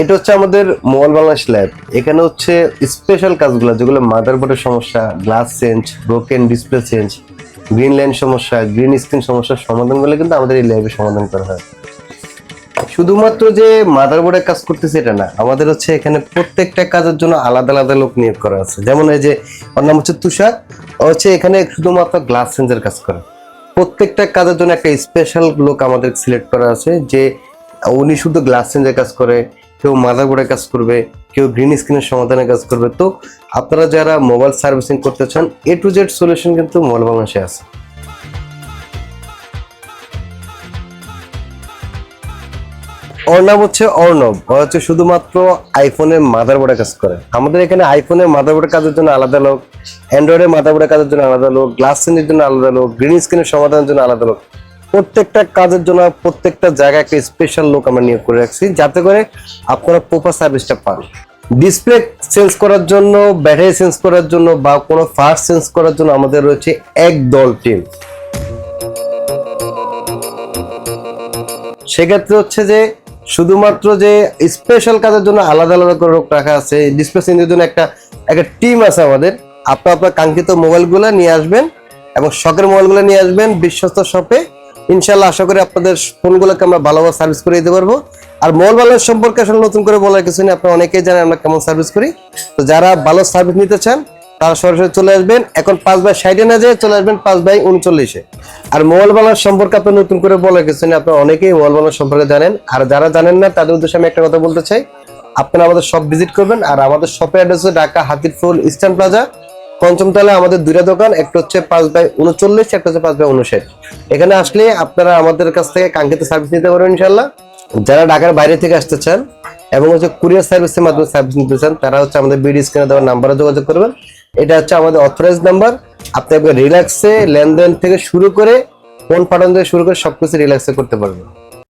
এটা হচ্ছে আমাদের মোবাইল বাংলাদেশ ল্যাব। এখানে হচ্ছে স্পেশাল কাজগুলো, যেগুলো মাদারবোর্ডের সমস্যা glass change broken display change green line সমস্যা গ্রিন স্ক্রিন সমস্যার সমাধানগুলো কিন্তু আমাদের এই ল্যাবে সমাধান করা হয়। শুধুমাত্র যে মাদার মাদারবোর্ডে কাজ করতেছে এটা না, আমাদের হচ্ছে এখানে প্রত্যেকটা কাজের জন্য আলাদা আলাদা লোক নিয়োগ করা আছে। যেমন এই যে, ওর নাম হচ্ছে তুষার, ও হচ্ছে এখানে শুধুমাত্র গ্লাস চেঞ্জের কাজ করে। প্রত্যেকটা কাজের জন্য একটা স্পেশাল লোক আমাদের সিলেক্ট করা আছে, যে উনি শুধু গ্লাস চেঞ্জের কাজ করে কেউ মাদারবোর্ডের কাজ করবে, কেউ গ্রিন স্ক্রিনের সমাধানের কাজ করবে। তো আপনারা যারা মোবাইল সার্ভিসিং করতে চান এ টু জেড সলিউশন কিন্তু মোবাইল বাংলাদেশে আছে। নাম হচ্ছে অর্ণব হচ্ছে শুধুমাত্র আইফোনের মাদারবোর্ডে কাজ করে। আমাদের এখানে আইফোনের মাদারবোর্ডের কাজের জন্য আলাদা লোক অ্যান্ড্রয়েডের মাদারবোর্ডের কাজের জন্য আলাদা লোক গ্লাস চেঞ্জের জন্য আলাদা লোক গ্রিন স্ক্রিনের সমাধানের জন্য আলাদা লোক। প্রত্যেকটা কাজের জন্য প্রত্যেকটা জায়গায় একটা স্পেশাল লোক আমরা নিয়োগ করে রাখছি, যাতে করে আপনারা প্রপার সার্ভিসটা পান। ডিসপ্লে চেঞ্জ করার জন্য ব্যাটারি চেঞ্জ করার জন্য বা কোনো ফার্স্ট চেঞ্জ করার জন্য আমাদের রয়েছে এক দল টিম সেক্ষেত্রে হচ্ছে যে শুধুমাত্র যে স্পেশাল কাজের জন্য আলাদা আলাদা করে লোক রাখা আছে ডিসপ্লে চেঞ্জের জন্য একটা একটা টিম আছে আমাদের। আপনার আপনার কাঙ্ক্ষিত মোবাইলগুলো নিয়ে আসবেন এবং শখের মোবাইলগুলো নিয়ে আসবেন, বিশ্বস্ত শপে ইনশাল্লাহ আশা করি আপনাদের ফোনগুলোকে আমরা ভালোভাবে সার্ভিস করে দিতে পারব। আর মোবাইল বাংলাদেশ সম্পর্কে আসলে নতুন করে বলার কিছু নেই, আপনারা অনেকেই জানেন আমরা কেমন সার্ভিস করি। তো যারা ভালো সার্ভিস নিতে চান, তারা সরাসরি চলে আসবেন। এখন পাঁচ বাই ষাটে না যেয়ে চলে আসবেন পাঁচ বাই উনচল্লিশে আর মোবাইল বাংলার সম্পর্কে আপনি নতুন করে বলার কিছু নেই, আপনারা অনেকেই মোবাইল বাংলার সম্পর্কে জানেন। আর যারা জানেন না, তাদের উদ্দেশ্যে আমি একটা কথা বলতে চাই। আপনারা আমাদের শপ ভিজিট করবেন, আর আমাদের শপের address Dhaka Hatirpool eastern plaza পঞ্চম তলায় আমাদের দুইটা দোকান, একটা হচ্ছে পাঁচ বাই উনচল্লিশ, একটা হচ্ছে পাঁচ বাই উনষাট। এখানে আসলে আপনারা আমাদের কাছ থেকে কাঙ্ক্ষিত সার্ভিস নিতে পারবেন ইনশাল্লাহ যারা ঢাকার বাইরে থেকে আসতে চান এবং হচ্ছে কুরিয়ার সার্ভিসের মাধ্যমে সার্ভিস নিতে চান, তারা হচ্ছে আমাদের বিডি স্ক্রিনে দেওয়ার নাম্বারে যোগাযোগ করবেন। এটা হচ্ছে আমাদের অথরাইজ নাম্বার আপনি রিল্যাক্সে লেনদেন থেকে শুরু করে ফোন পাঠানো থেকে শুরু করে সবকিছু রিল্যাক্সে করতে পারবেন।